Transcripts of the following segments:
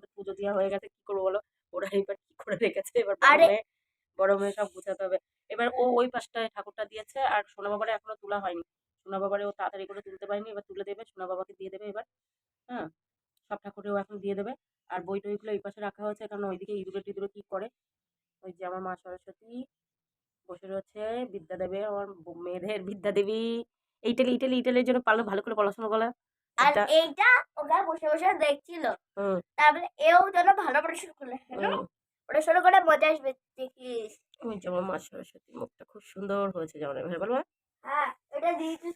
আমাদের পুজো দেওয়া হয়ে গেছে কি করব বলো? ওরা এবার কি করে রেখেছে? এবার বড় আরে- মেয়ে বড় মেয়ে সব গুছাতে হবে। এবার ও ওই পাশটায় ঠাকুরটা দিয়েছে আর সোনা বাবারে এখনও তোলা হয়নি। সোনা বাবারে ও তাড়াতাড়ি করে তুলতে পারেনি এবার তুলে দেবে সোনা বাবাকে দিয়ে দেবে এবার হ্যাঁ? সব ঠাকুরেও এখন দিয়ে দেবে। আর বই টইগুলো এই পাশে রাখা হয়েছে কারণ ওইদিকে ইঁদুরে টিঁদুরে কি করে? ওই যে আমার মা সরস্বতী বসে রয়েছে বিদ্যা দেবে আমার মেয়েদের বিদ্যা দেবী এইটালি ইটালি ইটালির জন্য পারলে ভালো করে পড়াশোনা করা। আর এইটা বসে বসে দেখছিল। তারপরে এও যেন ভালো করলে। হুম। পড়াশোনা করে মজা আসবে দেখিস। ওই যে আমার মা সরস্বতীর মুখটা খুব সুন্দর হয়েছে যেমন এভাবে বলব হ্যাঁ এটা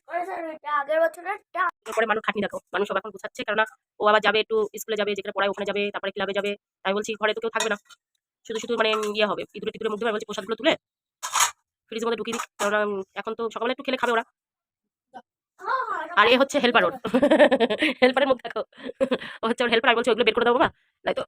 করেছে এটা আগের বছরেরটা পরে মানুষ খাটনি দেখো মানুষ সব এখন গুছাচ্ছে কেননা ও আবার যাবে একটু স্কুলে যাবে যেখানে পড়ায় ওখানে যাবে তারপরে ক্লাবে যাবে। তাই বলছি ঘরে তো কেউ থাকবে না। শুধু শুধু মানে ইয়ে হবে ইঁদুরে টিঁদুরে মুখ দেবে আমি বলছি প্রসাদগুলো তুলে ফ্রিজের মধ্যে ঢুকিয়ে দিই। কারণ এখন তো সকালে একটু খেলে খাবে ওরা। আর এ হচ্ছে হেল্পার ওর। হেল্পারের মধ্যে দেখো। ও হচ্ছে ওর হেল্পার আমি বলছি ওগুলো বের করে দেবো বা তাই তো